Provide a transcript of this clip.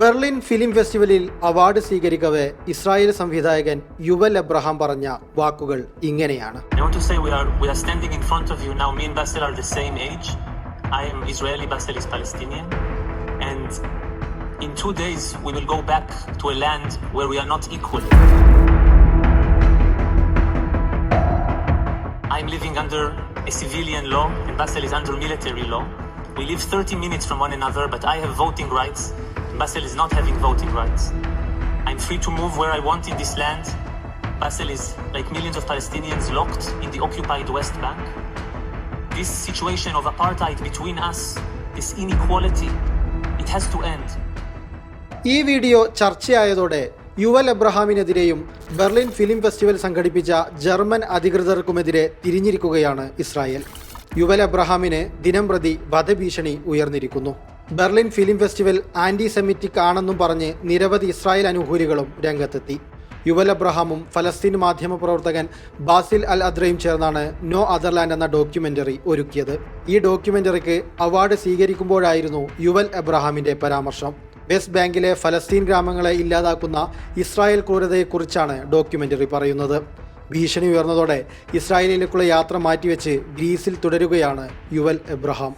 Berlin film ഫെസ്റ്റിവലിൽ award സ്വീകരിക്കവെ Israel സംവിധായകൻ യുവൽ എബ്രഹാം പറഞ്ഞ വാക്കുകൾ ഇങ്ങനെയാണ് in two days we will go back to a land where we are not equal. I'm living under a civilian law, and Basil is under military law. We live 30 minutes from one another, but I have voting rights. and Basil is not having voting rights. I'm free to move where I want in this land. Basel is, like millions of Palestinians, locked in the occupied West Bank. This situation of apartheid between us, this inequality, it has to end. ഈ video ചർച്ചയായതോടെ Yuval എബ്രഹാമിനെതിരെയും Berlin film festival സംഘടിപ്പിച്ച German അധികൃതർക്കുമെതിരെ തിരിഞ്ഞിരിക്കുകയാണ് Israel Yuval അബ്രഹാമിന് ദിനം പ്രതി വധഭീഷണി ഉയർന്നിരിക്കുന്നു. Berlin film festival anti Semitic ആണെന്നും പറഞ്ഞ് നിരവധി ഇസ്രായേൽ അനുകൂലികളും രംഗത്തെത്തി. യുവൽ അബ്രഹാമും ഫലസ്തീൻ മാധ്യമ പ്രവർത്തകൻ ബാസിൽ അൽ അദ്രയും ചേർന്നാണ് നോ അതർലാൻഡ് എന്ന ഡോക്യുമെന്ററി ഒരുക്കിയത്. ഈ ഡോക്യുമെന്ററിക്ക് അവാർഡ് സ്വീകരിക്കുമ്പോഴായിരുന്നു യുവൽ അബ്രഹാമിന്റെ പരാമർശം. വെസ്റ്റ് ബാങ്കിലെ ഫലസ്തീൻ ഗ്രാമങ്ങളെ ഇല്ലാതാക്കുന്ന ഇസ്രായേൽ ക്രൂരതയെക്കുറിച്ചാണ് ഡോക്യുമെന്ററി പറയുന്നത്. ഭീഷണി ഉയർന്നതോടെ ഇസ്രായേലിലേക്കുള്ള യാത്ര മാറ്റിവെച്ച് ഗ്രീസിൽ തുടരുകയാണ് യുവൽ എബ്രഹാം.